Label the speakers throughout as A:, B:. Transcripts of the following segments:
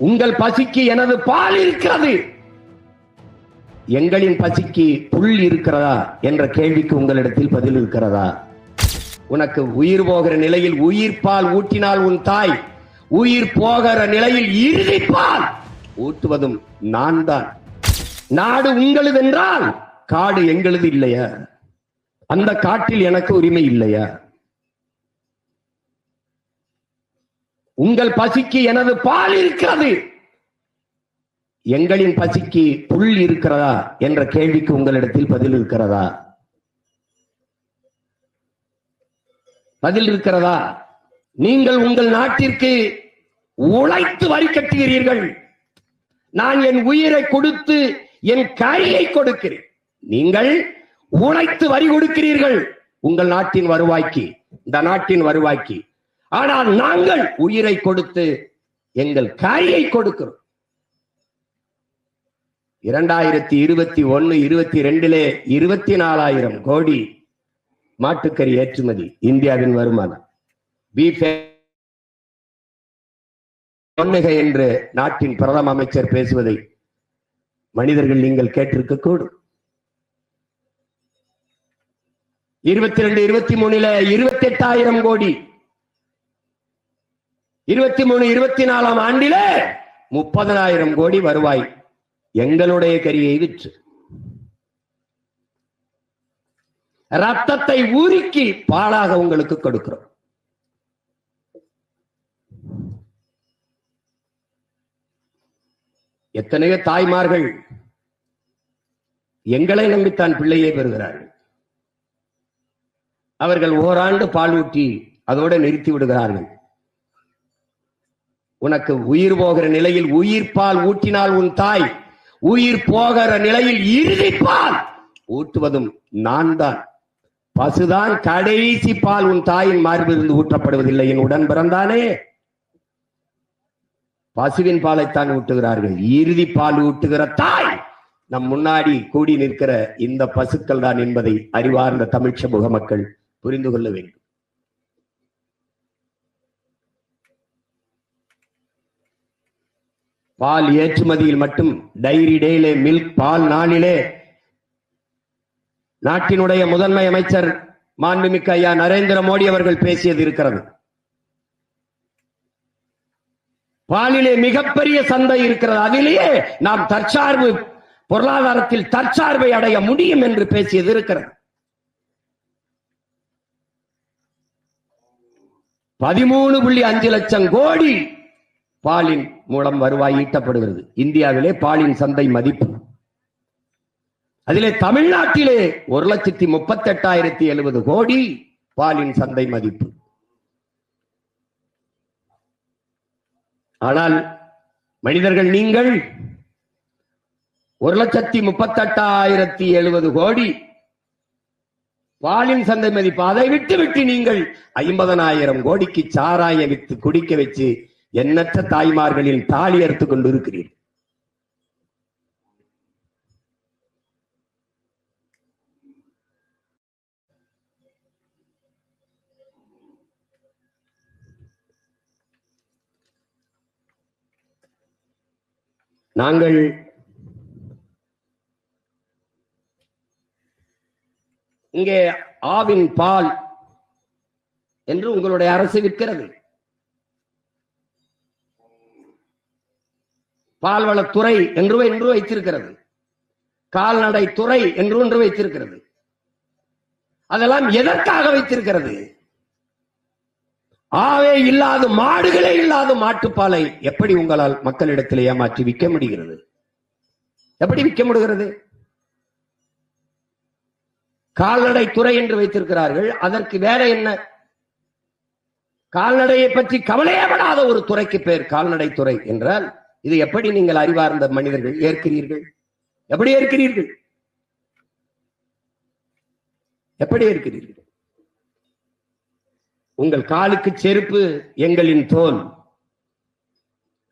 A: உங்கள் பசிக்கு எனது பால் இருக்கிறது. எங்களின் பசிக்கு புல் இருக்கிறதா என்ற கேள்விக்கு உங்களிடத்தில் பதில் இருக்கிறதா? உனக்கு உயிர் போகிற நிலையில் உயிர் பால் ஊட்டினால் உன் தாய் உயிர் போகிற நிலையில் இறுதி பால் ஊட்டுவதும் நான் தான் நாடு உங்களது என்றால் காடு எங்களது இல்லையா? அந்த காட்டில் எனக்கு உரிமை இல்லையா? உங்கள் பசிக்கு எனது பால் இருக்கிறது. எங்களின் பசிக்கு புல் இருக்கிறதா என்ற கேள்விக்கு உங்களிடத்தில் பதில் இருக்கிறதா? பதில் இருக்கிறதா? நீங்கள் உங்கள் நாட்டிற்கு உழைத்து வரி கட்டுகிறீர்கள். நான் என் உயிரை கொடுத்து என் கையை கொடுக்கிறேன். நீங்கள் உழைத்து வரி கொடுக்கிறீர்கள். உங்கள் நாட்டின் வருவாய்க்கு இந்த நாட்டின் வருவாய்க்கு. ஆனால் நாங்கள் உயிரை கொடுத்து எங்கள் காயை கொடுக்கிறோம். இரண்டாயிரத்தி இருபத்தி ஒன்னு இருபத்தி ரெண்டிலே இருபத்தி நாலாயிரம் கோடி மாட்டுக்கறி ஏற்றுமதி இந்தியாவின் வருமானம். பீஃப் என்று நாட்டின் பிரதம அமைச்சர் பேசுவதை மனிதர்கள் நீங்கள் கேட்டிருக்க கூடும். இருபத்தி ரெண்டு இருபத்தி மூணுல இருபத்தி எட்டாயிரம் கோடி இருபத்தி மூணு இருபத்தி நாலாம் ஆண்டிலே முப்பதனாயிரம் கோடி வருவாய். எங்களுடைய கரியை விற்று. ரத்தத்தை ஊருக்கி பாலாக உங்களுக்கு கொடுக்கிறோம். எத்தனையோ தாய்மார்கள் எங்களை நம்பித்தான் பிள்ளையை பெறுகிறார்கள். அவர்கள் ஓராண்டு பால் ஊட்டி அதோடு நிறுத்தி விடுகிறார்கள். உனக்கு உயிர் போகிற நிலையில் உயிர் பால் ஊட்டினால் உன் தாய் உயிர் போகிற நிலையில் இறுதிப்பால் பால் ஊட்டுவதும் நான் தான் பசுதான் கடைசி பால் உன் தாயின் மார்பிலிருந்து ஊற்றப்படுவதில்லை. என் உடன் பிறந்தானே. பசுவின் பாலைத்தான் ஊட்டுகிறார்கள். இறுதி பால் ஊட்டுகிற தாய் நம் முன்னாடி கூடி நிற்கிற இந்த பசுக்கள் தான் என்பதை அறிவார்ந்த தமிழ் சமூக மக்கள் புரிந்து கொள்ள வேண்டும். பால் ஏற்றுமதியில் மட்டும் டைரி டேயிலே மில்க் பால் நாளிலே. நாட்டினுடைய முதன்மை அமைச்சர் மாண்புமிக்க ஐயா நரேந்திர மோடி அவர்கள் பேசியது இருக்கிறது. பாலிலே மிகப்பெரிய சந்தை இருக்கிறது. அதிலேயே நாம் தற்சார்பு பொருளாதாரத்தில் தற்சார்பை அடைய முடியும் என்று பேசியது இருக்கிறது. பதிமூணு புள்ளி அஞ்சு லட்சம் கோடி பாலின் மூலம் வருவாய் ஈட்டப்படுகிறது. இந்தியாவிலே பாலின் சந்தை மதிப்பு. அதிலே தமிழ்நாட்டிலே ஒரு லட்சத்தி முப்பத்தி எட்டாயிரத்தி எழுபது கோடி பாலின் சந்தை மதிப்பு. ஆனால் மனிதர்கள் நீங்கள் ஒரு லட்சத்தி முப்பத்தெட்டாயிரத்தி எழுபது கோடி பாலின் சந்தை மதிப்பு. அதை விட்டு விட்டு நீங்கள் ஐம்பதனாயிரம் கோடிக்கு சாராய வித்து குடிக்க வச்சு எண்ணற்ற தாய்மார்களில் தாலி அறுத்து கொண்டு இருக்கிறீர்கள் நாங்கள் இங்கே ஆவின் பால் என்று உங்களுடைய அரசு விற்கிறது. பால்வளத்துறை என்று என்று வைத்திருக்கிறது. கால்நடை துறை என்று ஒன்று வைத்திருக்கிறது. அதெல்லாம் எதற்காக வைத்திருக்கிறது? ஆவே இல்லாத மாடுகளே இல்லாத மாட்டுப்பாலை எப்படி உங்களால் மக்களிடத்தில் ஏமாற்றி விற்க முடிகிறது? எப்படி விற்க முடிகிறது? கால்நடை துறை என்று வைத்திருக்கிறார்கள். அதற்கு வேற என்ன? கால்நடையை பற்றி கவலையப்படாத ஒரு துறைக்கு பேர் கால்நடை துறை என்றால் இது எப்படி நீங்கள் அறிவார்ந்த மனிதர்கள் ஏற்கிறீர்கள்? எப்படி ஏற்கிறீர்கள்? எப்படி ஏற்கிறீர்கள்? உங்கள் காலுக்கு செருப்பு எங்களின் தோல்.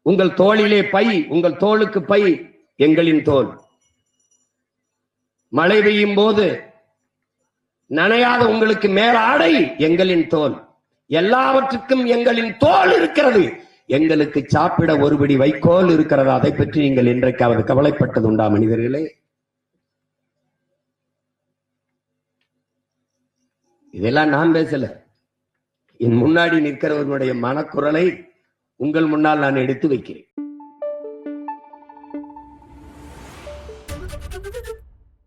A: உங்கள் தோளிலே பை உங்கள் தோளுக்கு பை எங்களின் தோல். மழை பெய்யும் போது நனையாத உங்களுக்கு மேலாடை எங்களின் தோல். எல்லாவற்றுக்கும் எங்களின் தோல் இருக்கிறது. எங்களுக்கு சாப்பிட ஒருபடி வைக்கோல் இருக்கிறதா? அதை பற்றி நீங்கள் இன்றைக்காவது கவலைப்பட்டது உண்டா மனிதர்களே? இதெல்லாம் நான் பேசல. என் முன்னாடி நிற்கிறவர்களுடைய மனக்குரலை உங்கள் முன்னால் நான் எடுத்து வைக்கிறேன்.